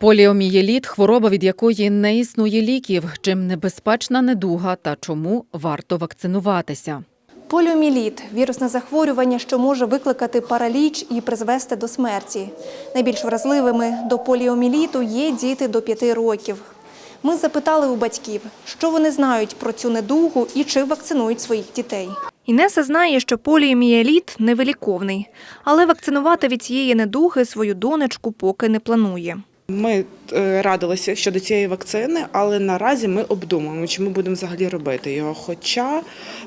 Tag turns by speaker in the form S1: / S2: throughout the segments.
S1: Поліомієліт – хвороба, від якої не існує ліків. Чим небезпечна недуга та чому варто вакцинуватися?
S2: Поліоміліт – вірусне захворювання, що може викликати параліч і призвести до смерті. Найбільш вразливими до поліоміліту є діти до 5 років. Ми запитали у батьків, що вони знають про цю недугу і чи вакцинують своїх дітей.
S3: Інеса знає, що поліомієліт невиліковний, але вакцинувати від цієї недуги свою донечку поки не планує.
S4: Ми е, радилися щодо цієї вакцини, але наразі ми обдумуємо, чи ми будемо взагалі робити його. Хоча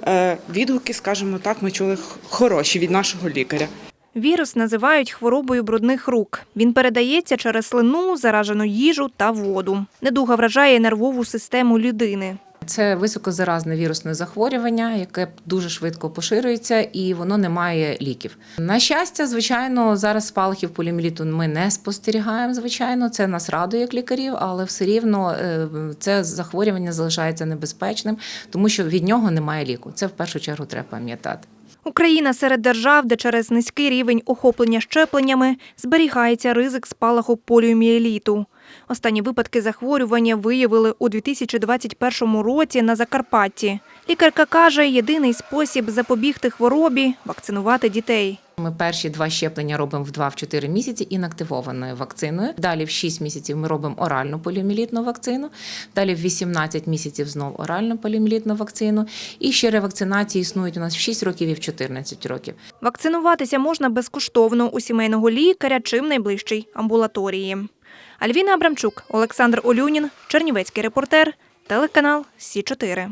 S4: е, відгуки, скажімо так, ми чули хороші від нашого лікаря.
S3: Вірус називають хворобою брудних рук. Він передається через слину, заражену їжу та воду. Недуга вражає нервову систему людини.
S5: Це високозаразне вірусне захворювання, яке дуже швидко поширюється, і воно не має ліків. На щастя, звичайно, зараз спалахів поліоміеліту ми не спостерігаємо. Звичайно, це нас радує як лікарів, але все рівно е, це захворювання залишається небезпечним, тому що від нього немає ліку. Це в першу чергу треба пам'ятати.
S3: Україна серед держав, де через низький рівень охоплення щепленнями зберігається ризик спалаху поліомієліту. Останні випадки захворювання виявили у 2021 році на Закарпатті. Лікарка каже, єдиний спосіб запобігти хворобі – вакцинувати дітей.
S5: Ми перші два щеплення робимо в 2-4 місяці інактивованою вакциною. Далі в 6 місяців ми робимо оральну поліоміелітну вакцину. Далі в 18 місяців знов оральну поліоміелітну вакцину. І ще ревакцинації існують у нас в 6 років і в 14 років.
S3: Вакцинуватися можна безкоштовно у сімейного лікаря чим найближчій амбулаторії. Альвіна Абрамчук, Олександр Олюнін, Чернівецький репортер, телеканал Сі 4